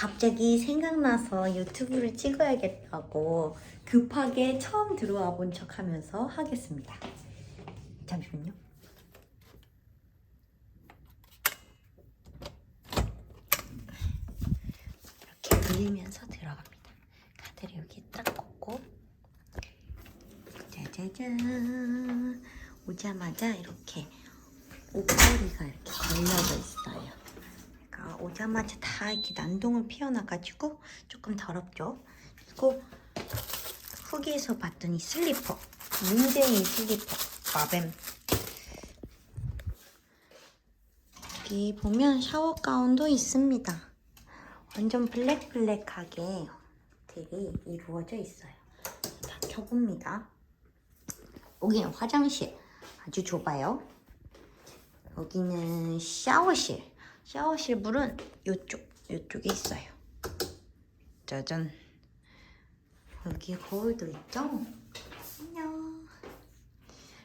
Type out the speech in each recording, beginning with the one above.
갑자기 생각나서 유튜브를 찍어야겠다고 급하게 처음 들어와 본 척 하면서 하겠습니다. 잠시만요. 이렇게 밀면서 들어갑니다. 카드를 여기 딱 꽂고 짜자잔 오자마자 이렇게 옷걸이가 이렇게 걸려져 있어요. 오자마자 다 이렇게 난동을 피워놔가지고 조금 더럽죠. 그리고 후기에서 봤더니 슬리퍼 문재인 슬리퍼 마뱀 여기 보면 샤워 가운도 있습니다. 완전 블랙블랙하게 들이 이루어져 있어요. 다 켜봅니다. 여기는 화장실 아주 좁아요. 여기는 샤워실. 샤워실 물은 이쪽, 이쪽에 있어요. 짜잔. 여기 거울도 있죠? 안녕.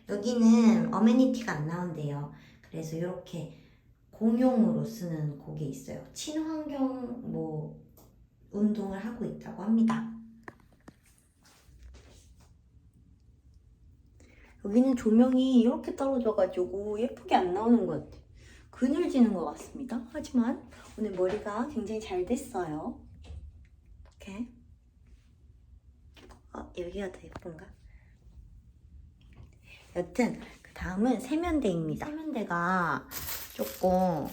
여기는 어메니티가 안 나온대요. 그래서 이렇게 공용으로 쓰는 곡이 있어요. 친환경 뭐 운동을 하고 있다고 합니다. 여기는 조명이 이렇게 떨어져가지고 예쁘게 안 나오는 것 같아요. 그늘지는 것 같습니다. 하지만 오늘 머리가 굉장히 잘 됐어요. 이렇게. 어, 여기가 더 예쁜가? 여튼 그 다음은 세면대입니다. 세면대가 조금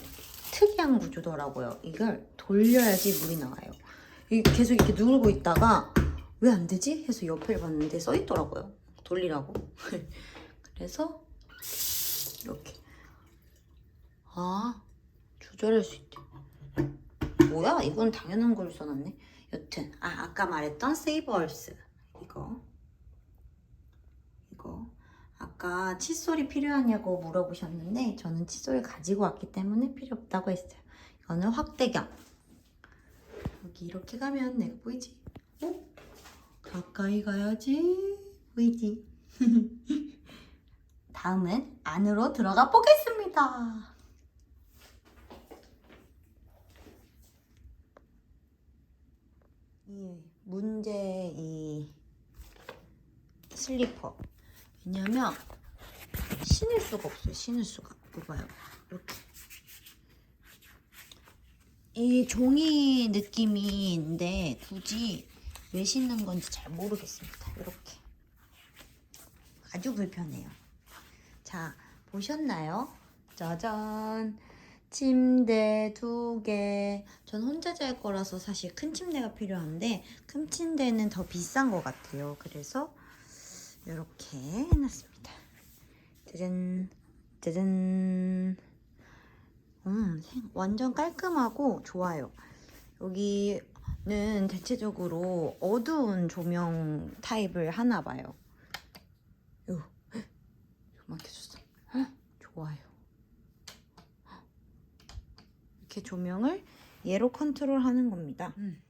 특이한 구조더라고요. 이걸 돌려야지 물이 나와요. 이 계속 이렇게 누르고 있다가 왜 안 되지? 해서 옆을 봤는데 써 있더라고요. 돌리라고. 그래서 이렇게 아 조절할 수 있대. 뭐야? 이건 당연한 걸 써놨네. 여튼 아 아까 말했던 세이버얼스 이거 이거 아까 칫솔이 필요하냐고 물어보셨는데 저는 칫솔을 가지고 왔기 때문에 필요 없다고 했어요. 이거는 확대경. 여기 이렇게 가면 내가 보이지? 어? 가까이 가야지 보이지? 다음은 안으로 들어가 보겠습니다. 이 문제 이 슬리퍼 왜냐면 신을 수가 없어요. 신을 수가 이봐요. 이렇게 이 종이 느낌인데 굳이 왜 신는 건지 잘 모르겠습니다. 이렇게 아주 불편해요. 자 보셨나요? 짜잔 침대 두 개. 전 혼자 잘 거라서 사실 큰 침대가 필요한데 큰 침대는 더 비싼 것 같아요. 그래서 이렇게 해놨습니다. 짜잔, 짜잔. 음, 생- 완전 깔끔하고 좋아요. 여기는 대체적으로 어두운 조명 타입을 하나 봐요. 요. 헉, 좋아요. 이렇게 조명을 얘로 컨트롤하는 겁니다. 음.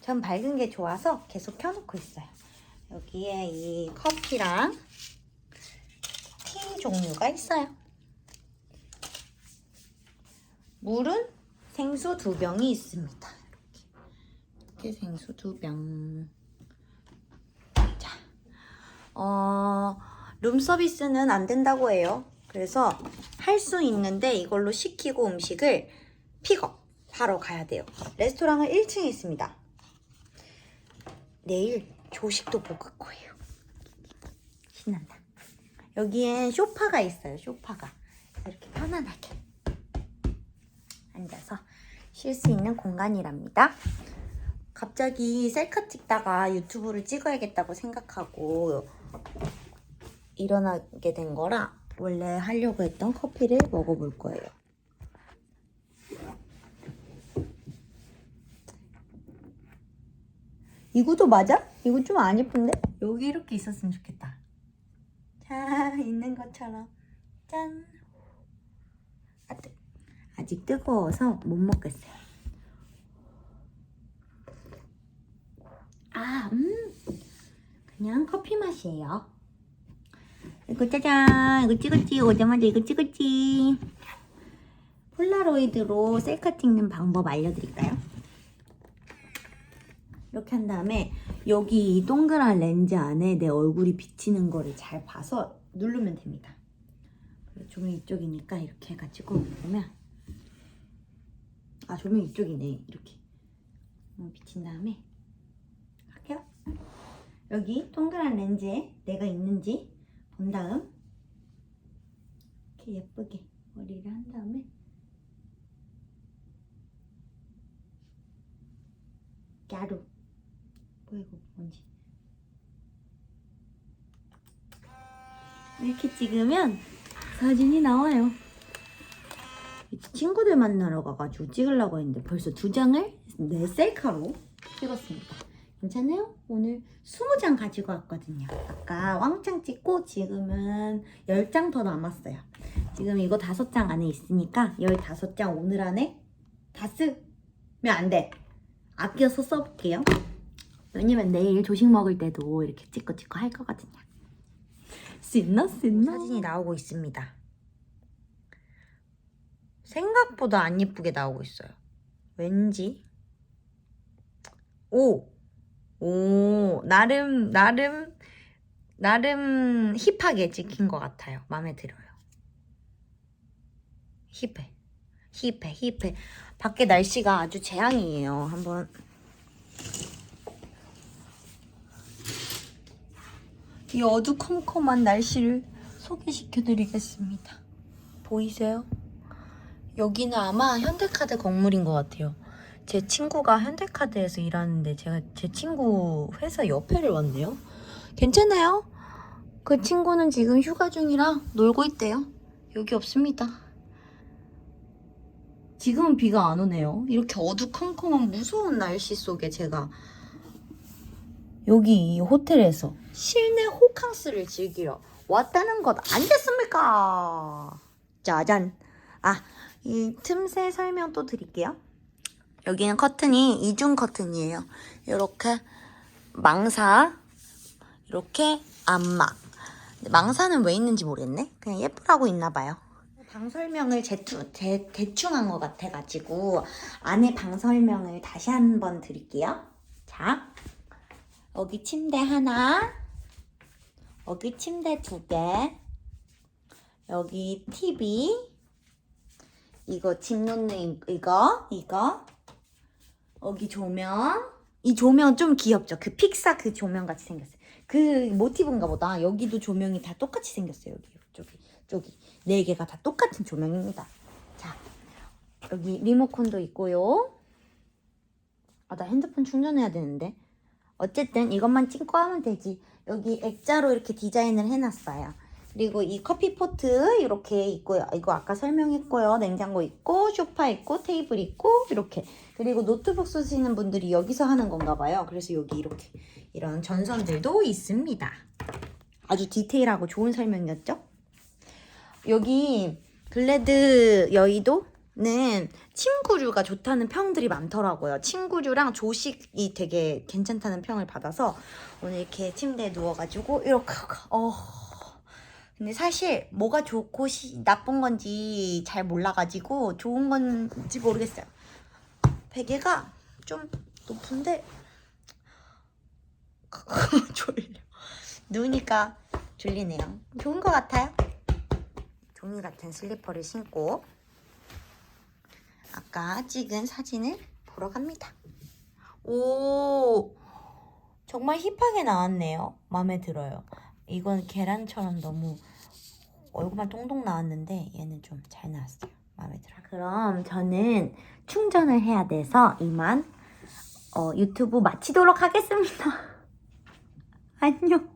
전 밝은 게 좋아서 계속 켜놓고 있어요. 여기에 이 커피랑 티 종류가 있어요. 물은 생수 두 병이 있습니다. 이렇게, 이렇게 생수 두 병. 자, 어, 룸 서비스는 안 된다고 해요. 그래서 할 수 있는데 이걸로 시키고 음식을 픽업 하러 가야 돼요. 레스토랑은 1층에 있습니다. 내일 조식도 먹을 거예요. 신난다. 여기엔 쇼파가 있어요. 쇼파가 이렇게 편안하게 앉아서 쉴 수 있는 공간이랍니다. 갑자기 셀카 찍다가 유튜브를 찍어야겠다고 생각하고 일어나게 된 거라 원래 하려고 했던 커피를 먹어볼 거예요. 이거도 맞아? 이거 좀 안 예쁜데? 여기 이렇게 있었으면 좋겠다. 자, 있는 것처럼. 짠. 아, 뜨. 아직 뜨거워서 못 먹겠어요. 아, 음. 그냥 커피 맛이에요. 이거 짜잔. 이거 찍었지. 오자마자 이거 찍었지. 폴라로이드로 셀카 찍는 방법 알려드릴까요? 이렇게 한 다음에 여기 이 동그란 렌즈 안에 내 얼굴이 비치는 거를 잘 봐서 누르면 됩니다. 조명 이쪽이니까 이렇게 해가지고 보면 아 조명 이쪽이네 이렇게 어, 비친 다음에 할게요. 여기 동그란 렌즈에 내가 있는지 본 다음 이렇게 예쁘게 머리를 한 다음에 가루 뭐야 이거 뭔지. 이렇게 찍으면 사진이 나와요. 친구들 만나러 가가지고 찍으려고 했는데 벌써 두 장을 내 셀카로 찍었습니다. 괜찮아요? 오늘 20장 가지고 왔거든요. 아까 왕창 찍고 지금은 10장 더 남았어요. 지금 이거 5장 안에 있으니까 15장 오늘 안에 다 쓰면 안돼. 아껴서 써볼게요. 왜냐면 내일 조식 먹을 때도 이렇게 찍고 찍고 할 거거든요. 신나 신나 사진이 나오고 있습니다. 생각보다 안 예쁘게 나오고 있어요. 왠지 오, 오 나름 나름 나름 힙하게 찍힌 것 같아요. 마음에 들어요. 힙해, 힙해, 힙해. 밖에 날씨가 아주 재앙이에요. 한번 이 어두컴컴한 날씨를 소개시켜 드리겠습니다. 보이세요? 여기는 아마 현대카드 건물인 것 같아요. 제 친구가 현대카드에서 일하는데 제가 제 친구 회사 옆에를 왔네요. 괜찮아요? 그 친구는 지금 휴가 중이라 놀고 있대요. 여기 없습니다. 지금은 비가 안 오네요. 이렇게 어두컴컴한 무서운 날씨 속에 제가 여기 이 호텔에서 실내 호캉스를 즐기러 왔다는 것 아니겠습니까? 짜잔. 아, 이 틈새 설명 또 드릴게요. 여기는 커튼이 이중 커튼이에요. 이렇게 망사, 이렇게. 근데 망사는 왜 있는지 모르겠네. 그냥 예쁘라고 있나 봐요. 방 설명을 제투, 대, 대충 한 것 같아가지고 안에 방 설명을 다시 한번 드릴게요. 자, 여기 침대 하나, 여기 침대 두 개, 여기 TV, 이거 집 놓는 이- 이거, 이거, 여기 조명. 이 조명 좀 귀엽죠? 그 픽사 그 조명 같이 생겼어요. 그 모티브인가 보다. 여기도 조명이 다 똑같이 생겼어요. 여기, 저기, 저기. 네 개가 다 똑같은 조명입니다. 자, 여기 리모컨도 있고요. 아, 나 핸드폰 충전해야 되는데. 어쨌든 이것만 찍고 하면 되지. 여기 액자로 이렇게 디자인을 해놨어요. 그리고 이 커피 포트 이렇게 있고요. 이거 아까 설명했고요. 냉장고 있고, 소파 있고, 테이블 있고, 이렇게. 그리고 노트북 쓰시는 분들이 여기서 하는 건가 봐요. 그래서 여기 이렇게 이런 전선들도 있습니다. 아주 디테일하고 좋은 설명이었죠? 여기 글래드 여의도 는 침구류가 좋다는 평들이 많더라고요. 침구류랑 조식이 되게 괜찮다는 평을 받아서 오늘 이렇게 침대에 누워가지고 이렇게 어 근데 사실 뭐가 좋고 시, 나쁜 건지 잘 몰라가지고 좋은 건지 모르겠어요. 베개가 좀 높은데 졸려. 누우니까 졸리네요. 좋은 것 같아요. 종이 같은 슬리퍼를 신고 아까 찍은 사진을 보러 갑니다. 오, 정말 힙하게 나왔네요. 마음에 들어요. 이건 계란처럼 너무 얼굴만 동동 나왔는데 얘는 좀 잘 나왔어요. 마음에 들어요. 그럼 저는 충전을 해야 돼서 이만 어, 유튜브 마치도록 하겠습니다. 안녕.